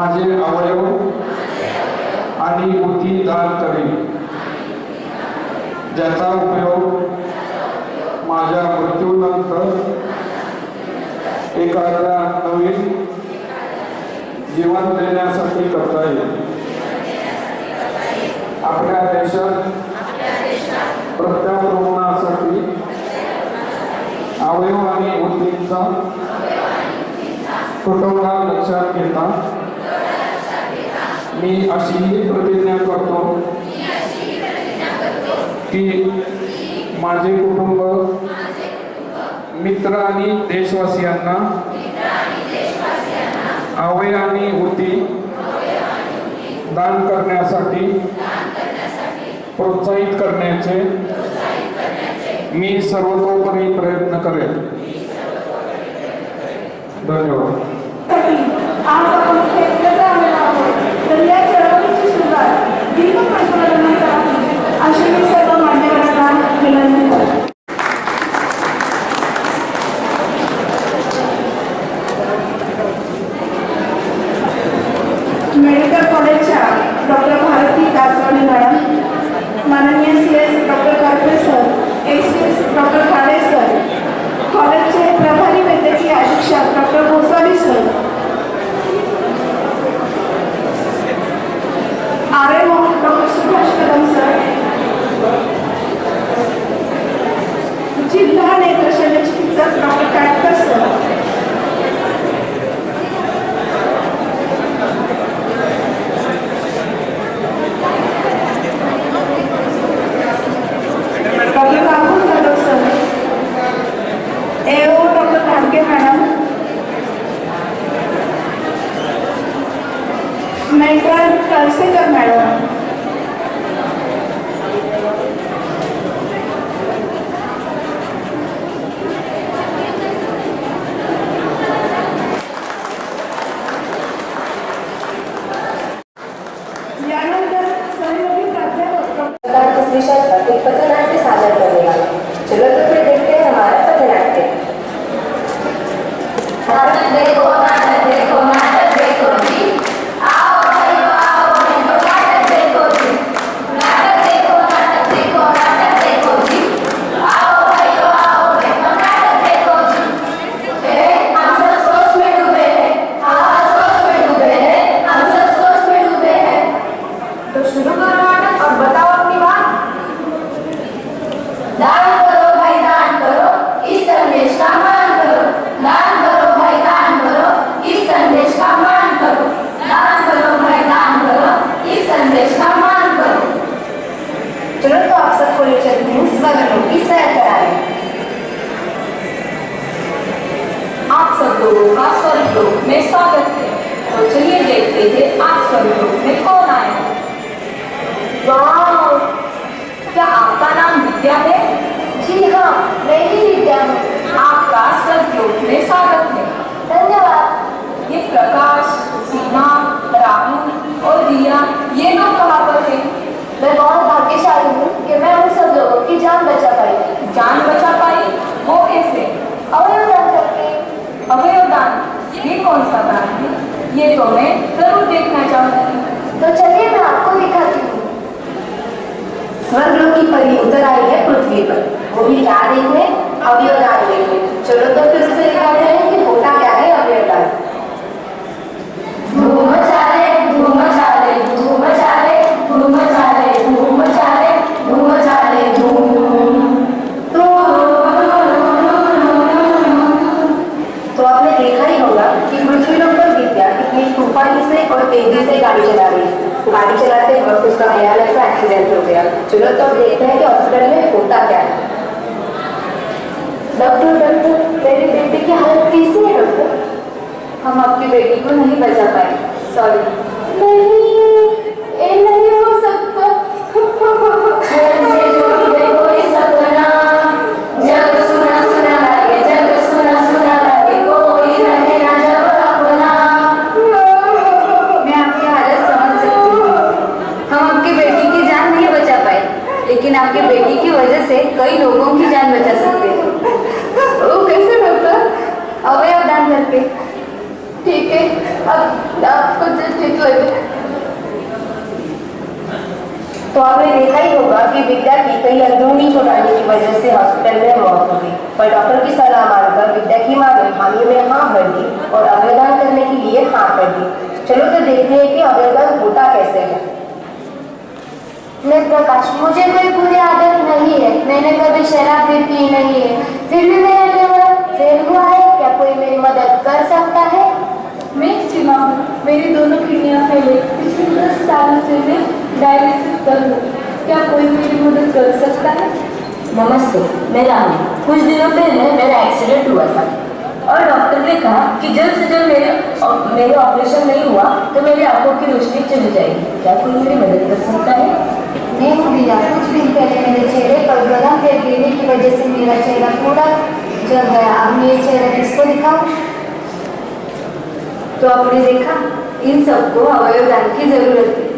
माझे अवयव आणि बुद्धी दान करेन ज्याचा उपयोग माझ्या मृत्यूनंतर एखाद्या नवीन जीवन देण्यासाठी करता येईल. आपल्या देशात प्रत्येक रुग्णासाठी अवयव आणि बुद्धींचा तुटवडा लक्षात घेता मी अशी प्रतिज्ञा करतो की माझे कुटुंब मित्र आणि देशवासियांना अवय आणि बुद्धी दान करण्यासाठी प्रोत्साहित करण्याचे मी सर्वतोपरी प्रयत्न करेन. धन्यवाद. आहोत लोगों का में स्वागत है। तो चलिए देखते हैं लोक में कौन आए वाह क्या आपका नाम विद्या है? जी हाँ मैं ही विद्या हूँ। आपका में स्वागत है। धन्यवाद। ये प्रकाश सीमा राहुल और रिया ये लोग कहाँ पर थे? मैं बहुत भाग्यशाली हूँ कि मैं उन सब लोगों की जान बचा पाई। जान बचा पाई? वो कैसे? अवयव दान अवयव दान ये कौन सा दान है? ये तो मैं ज़रूर देखना चाहूँगी। तो चलिए, मैं आपको दिखाती हूँ। स्वर्ग की परी उतर आई है पृथ्वी पर। वो भी क्या देखने? अवयवदान देखने। चलो तो फिर उससे दिखाते हैं कि होता क्या है अवयवदान धूम चाले धूम चाले धूम चाले धूम चाले धूम चाले धूम चाले धूम तो आपने देखा ही होगा कि पृथ्वी पर विद्या कितनी तूफानी से और तेज़ी से गाड़ी चला रही है गाड़ी चलाते वक्त उसका बयान ऐसा एक्सीडेंट हो गया। चलो तो अब देखते हैं कि हॉस्पिटल में होता क्या है। डॉक्टर डॉक्टर मेरी बेटी की हालत कैसी है डॉक्टर हम आपकी बेटी को नहीं बचा पाए। सॉरी नहीं ये नहीं हो सकता जैसे जो कोई सपना जग सुना सुना लगे जग सुना सुना लगे कोई रहे ना जब अपना मैं आपकी हालत समझ सकती हूँ हम आपकी बेटी की जान नहीं बचा पाए लेकिन आपकी बेटी की वजह से कई लोगों की जान बचा सकते हैं वो कैसे डॉक्टर अवयव दान करके ठीक है अब आपको जो ठीक लगे तो आपने देखा ही होगा कि विद्या की कई अंदरूनी चौटाने की वजह से हॉस्पिटल में मौत हो गई पर डॉक्टर की सलाह मानकर विद्या की माँ ने हामी में हाँ भर दी और अवयवदान करने के लिए हाँ कर दी चलो तो देखते हैं कि अवयवदान होता कैसे है मैं प्रकाश मुझे कोई बुरी आदत नहीं है। मैंने कभी शराब भी पी नहीं है। फिर भी मेरा लिवर फेल हुआ है। क्या कोई मेरी मदद कर सकता है? मैं सीमा हूँ। मेरी दोनों किडनियाँ फैले। पिछले दस सालों से मैं डायलिसिस कर हूँ। क्या कोई मेरी मदद कर सकता है? नमस्ते मैं रानी। कुछ दिनों पहले मेरा एक्सीडेंट हुआ था। और डॉक्टर ने कहा कि जल्द से जल्द मेरे मेरे ऑपरेशन नहीं हुआ तो मेरी आँखों की रोशनी चली जाएगी। क्या कोई मेरी मदद कर सकता है? मैं हूँ कुछ दिन पहले मेरे चेहरे पर गरम तेल गिरने की वजह से मेरा चेहरा पूरा जल गया। अब मैं ये चेहरा किसको दिखाऊँ? तो आपने देखा, इन सबको अवयवदान की ज़रूरत है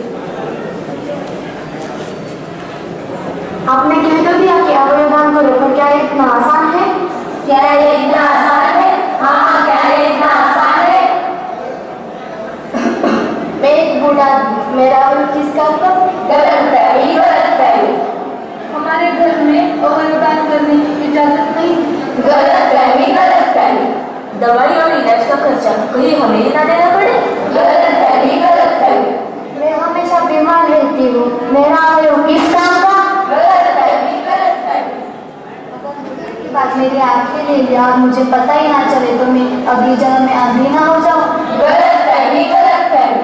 आपने कह तो दिया कि अवयवदान करो पर क्या इतना आसान है? क्या ये इतना आसान है? हाँ हाँ क्या ये इतना आसान है? मैं एक बूढ़ा मेरा किसका गलत। हमारे घर में अवयवदान करने की इजाज़त नहीं। गलत फहमी गलत फहमी दवाई और इलाज का खर्चा कहीं हमें ना देना पड़े। गलत फहमी गलत फहमी मैं हमेशा बीमार रहती हूँ। मेरा अवयव किस काम का गलत फहमी गलत फहमी बात मेरी आँखें ले लिया और मुझे पता ही ना चले तो मैं अगली जन्म में आंधी ना हो जाऊँ गलत फहमी गलत फहमी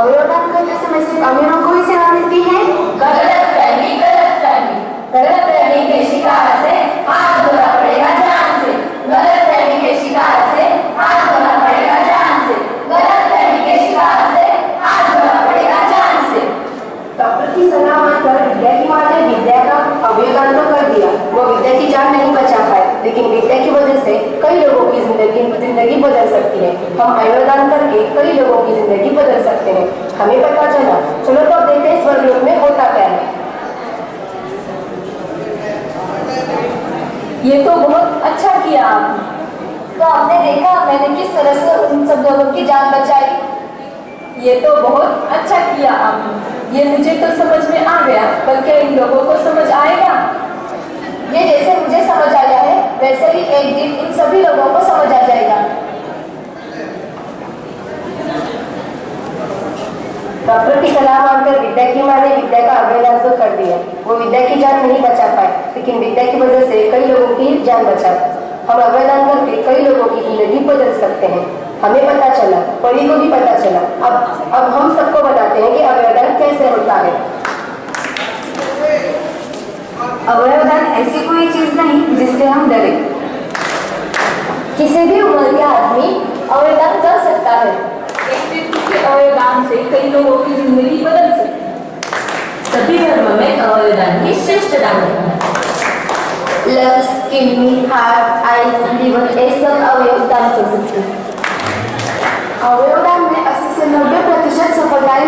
अवयवदान करते समय सिर्फ़ अमीरों को ही सेवा मिलती है गलत फहमी गलत फहमी गलत फहमी के शिकार से हाथ धोना पड़ेगा जान से गलत फहमी के शिकार से हाथ धोना पड़ेगा जान से गलत फहमी के शिकार से हाथ धोना पड़ेगा जान से डॉक्टर की सलाह मानकर विद्या की माँ ने विद्या का अवयवदान तो कर दिया वो विद्या की जान नहीं बचा पाए लेकिन विद्या की वजह से कई लोगों की ज़िंदगी ज़िंदगी बदल सकती है। हम अवयवदान करके कई लोगों की ज़िंदगी बदल सकते हैं। हमें पता चला, चलो तो अब देखते हैं स्वर्गलोक में होता क्या है। ये तो बहुत अच्छा किया आपने। तो आपने देखा, मैंने किस तरह से उन सब लोगों की जान बचाई। ये तो बहुत अच्छा किया आपने। ये मुझे तो समझ में आ गया क्या इन लोगों को समझ आएगा। ये जैसे मुझे समझ आ गया है, वैसे ही एक दिन इन सभी लोगों को समझ आ जाएगा। डॉक्टर की सलाह मानकर विद्या की माँ ने विद्या का अवयवदान तो कर दिया। वो विद्या की जान नहीं बचा पाए, लेकिन विद्या की वजह से कई लोगों की जान बचा। हम अवयवदान करके कई लोगों की ज़िंदगी बदल सकते हैं। हमें पता चला, परी को भी पता चला। अब अब हम सबको बताते हैं कि अवयवदान कैसे होता है। अवयवदान ऐसी कोई चीज़ नहीं जिससे हम डरे। किसी भी उम्र के आदमी अवयदान कर सकता है। एक व्यक्ति के से कई लोगों की जिंदगी बदल सकती सभी धर्म में अवयदान ही श्रेष्ठ दान है। Lungs kidney heart eyes liver ये सब अवयव दान कर हो सकते अवयव दान में अस्सी से नब्बे प्रतिशत सफलताएं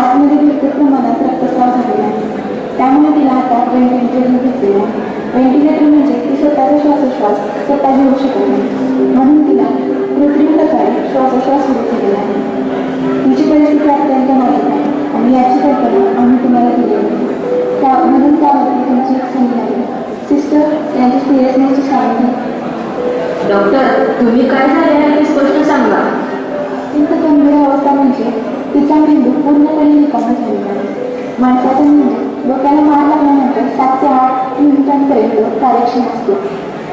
आतमध्ये भरपूर प्रमाणात रक्तस्राव झालेला आहे त्यामुळे तिला आता व्हेंटिलेटर घेतलेलं आहे. व्हेंटिलेटर म्हणजे ती स्वतःचा श्वासोश्वास स्वतः घेऊ शकत नाही. म्हणून तिला कृत्रिम प्रकारे श्वासोश्वास सुरू केलेला आहे. तिची परिस्थिती अत्यंत नाजूक आहे आणि याची कल्पना आम्ही तुम्हाला दिली आहे. त्या म्हणून त्यावरती तुमची एक संधी आहे. सिस्टर यांची सिरियसनेसची सांगितली डॉक्टर तुम्ही काय झाले आहे ते स्पष्ट सांगा. अत्यंत गंभीर अवस्था म्हणजे तिचा मेंदू पूर्णपणे रिकामा झालेला आहे. माणसाचा मेंदू डोक्याला मार लागल्यानंतर सात ते आठ मिनिटांपर्यंत कार्यक्षम असतो.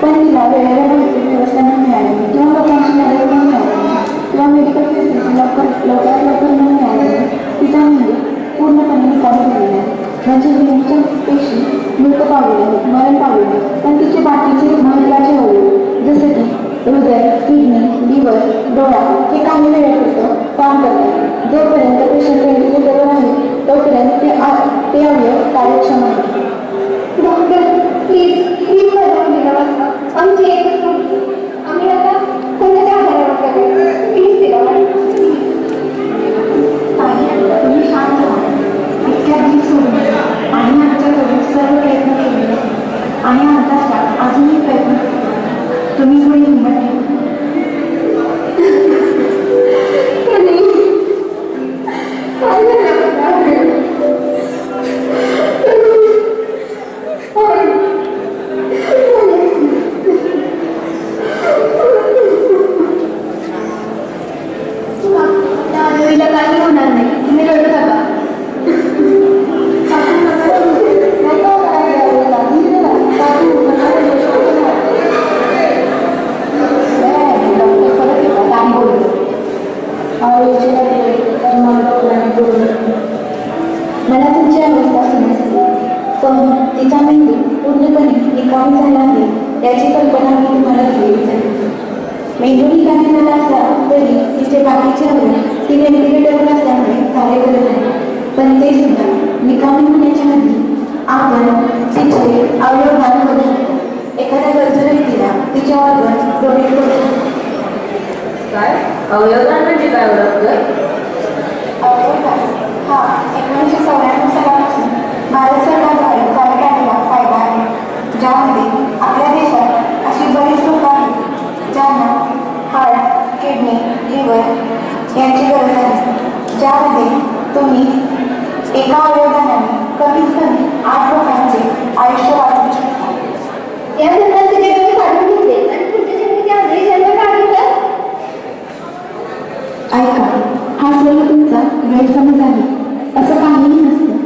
पण तिला वेळेवर भौतिक व्यवस्था न मिळाल्याने किंवा लोकांची मदत न मिळाल्याने किंवा मेडिकल फॅसिलिटी लवकर लवकरात लवकर न मिळाल्याने तिचा मेंदू पूर्णपणे रिकामा झालेला आहे. म्हणजे मेंदूच्या पेशी मृत पावलेल्या आहेत मरण पावलेले पण तिचे बाकीचे महत्त्वाचे अवयव जसे की हृदय किडनी लिव्हर डोळा हे काही वेळेपुरतं काम करतात. जोपर्यंत पेशंट व्हेंटिलेटरवर आहे तोपर्यंत ते आ- ते अवयव कार्यक्षम आहे डॉक्टर प्लीज प्लीज माझ्या मुलीला वाचवा आमची एकच आम्ही आता कोणाच्या आधारावर करायचं प्लीज तिला ताई, तुम्ही शांत व्हा इतक्या जीव सोडून आणि आमच्याकडून सर्व प्रयत्न केले आणि आमचा स्टाफ अजूनही प्रयत्न तुम्ही थोडी हिंमत निकामी झाला आहे याची कल्पना मी तुम्हाला दिलीच आहे. मेंदू निकामी झाला असला तरी तिचे बाकीचे अवयव ती व्हेंटिलेटरवर असल्यामुळे कार्य करत नाही. पण ते सुद्धा निकामी होण्याच्या आधी आपण तिचे अवयव दान करू. शकतो एखाद्या गरजू व्यक्तीला तिचे ऑर्गन डोनेट करू. शकतो काय अवयवदान म्हणजे काय डॉक्टर अवयवदान हा एकोणीसशे चौऱ्याण्णव सालापासून भारत सरकारद्वारे चालत आलेला कायदा आहे ज्यामध्ये आपल्या देशात अशी बरीच लोक आहेत ज्यांना हार्ट किडनी लिव्हर यांची गरज आहे. ज्यामध्ये तुम्ही एका अवयवदानाने कमीत कमी आठ लोकांचे आयुष्य वाचवू शकता. या काढून घेतले आणि जन्मी आधी जन्म ऐका हा सर्व तुमचा गैरसमज आहे. असं काहीही नसतं.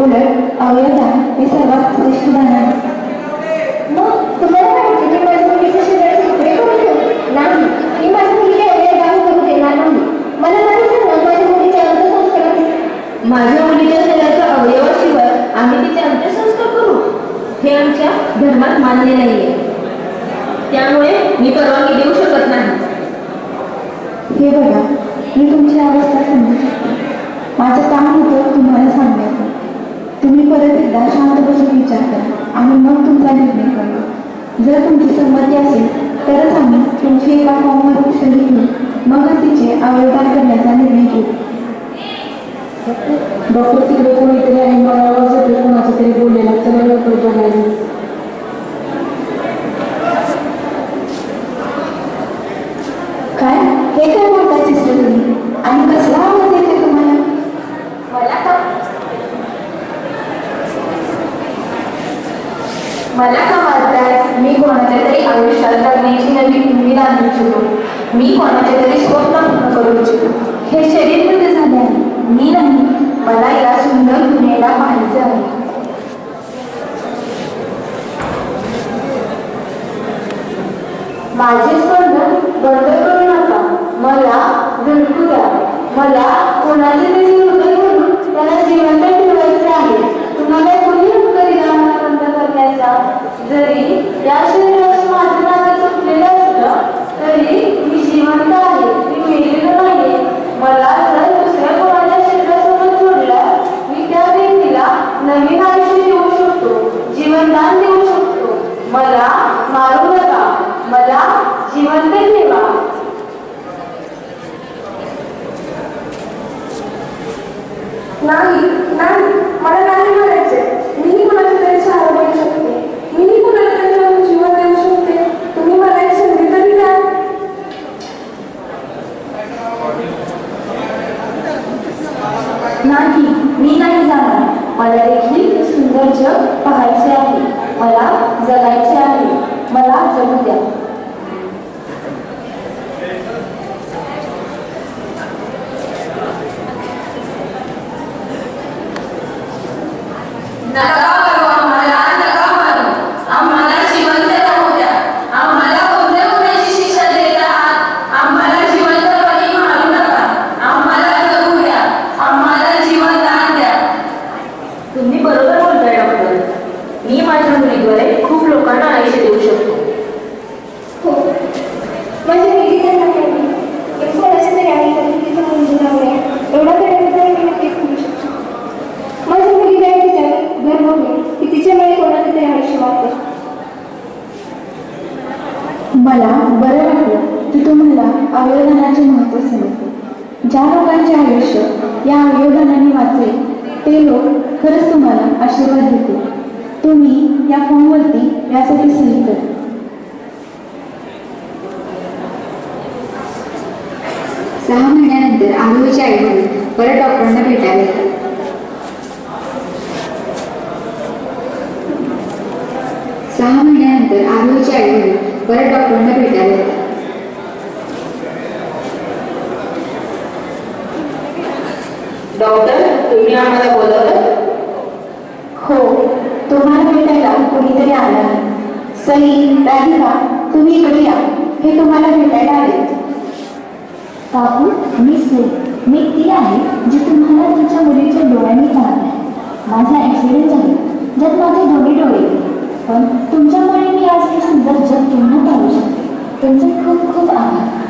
उलट अवयवदान हे सर्वात श्रेष्ठ दान आहे मग तुम्हाला माहिती की माझ्या मुलीच्या शरीरात तुकडे करून ठेवू नाही मी माझ्या मुलीला एवढे दान करू देणार नाही मला नाही सांगणार माझ्या मुलीचे अंत्यसंस्कार माझ्या मुलीच्या शरीराच्या अवयवाशिवाय आम्ही तिचे अंत्यसंस्कार करू? हे आमच्या धर्मात मान्य नाहीये. त्यामुळे मी परवानगी देऊ शकत नाही. हे बघा मी तुमची अवस्था समजू शकते माझं काम होतं तुम्हाला सांगायचं. तुम्ही परत एकदा शांत बसून विचार करा आणि मग तुमचा निर्णय करा. जर तुमची संमती असेल तरच आम्ही तुमची एका फॉर्मवर सही घेऊ मग तिचे अवयवदान करण्याचा निर्णय घेऊ. डॉक्टर तिकडे कोणीतरी आहे मला आवाज येतोय कोणाचा तरी बोललेला चला लवकर बघायला काय? हे काय बोलता सिस्टर तुम्ही? आणि कसला आवाज येते तुम्हाला? मला का? मला का मी कोणाच्या तरी आयुष्यात जगण्याची नवी उमेद आणू इच्छितो? मी कोणाचे तरी स्वप्न पूर्ण करू इच्छितो? हे शरीरमध्ये झाले आहे मी नाही मला या सुंदर दुनियेला पाहायचे आहे. माझे स्पर्धन बंद करू नका. मला झडकू द्या. मला कोणाचे तरी हृदय म्हणून त्याला जिवंत ठेवायचे आहे. तुम्हाला कोणी हक्क दिला मला बंद करण्याचा? जरी या शरीराचं माझं नातं चुकलेलं असलं तरी मी जिवंत आहे. मी मेलेलं नाही मला ज्या आयुष्य या अवयवदानाने वाचेल. ते लोक खरंच तुम्हाला आशीर्वाद देतील. तुम्ही या फॉर्मवरती यासाठी सही करा. सहा महिन्यानंतर आरोहीचे आईवडील परत डॉक्टरांना भेटायला येतात. सहा महिन्यानंतर आरोहीचे आईवडील परत डॉक्टरांना भेटायला येतात डॉक्टर तुम्ही आम्हाला बोलवलं? हो तुम्हाला भेटायला कुणीतरी आला. सई राधिका तुम्ही इकडे या. हे तुम्हाला भेटायला आले. बापू मी सई. मी ती आहे जी तुम्हाला तुमच्या मुलीच्या डोळ्यांनी पाहत. माझा ॲक्सिडेंट झाला. ज्यात माझे दोन्ही डोळे. पण तुमच्यामुळे मी आज हे सुंदर जग पुन्हा पाहू शकते. तुमचे खूप खूप आभार.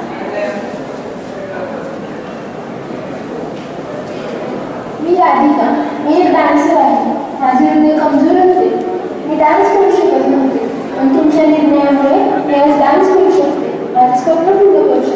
राधिका मी एक डान्सर आहे. माझे हृदय कमजोर होते. मी डान्स करू शकत नव्हते. पण तुमच्या निर्णयामुळे मी आज डान्स करू शकते. आज स्वप्न पूर्ण करू शकते.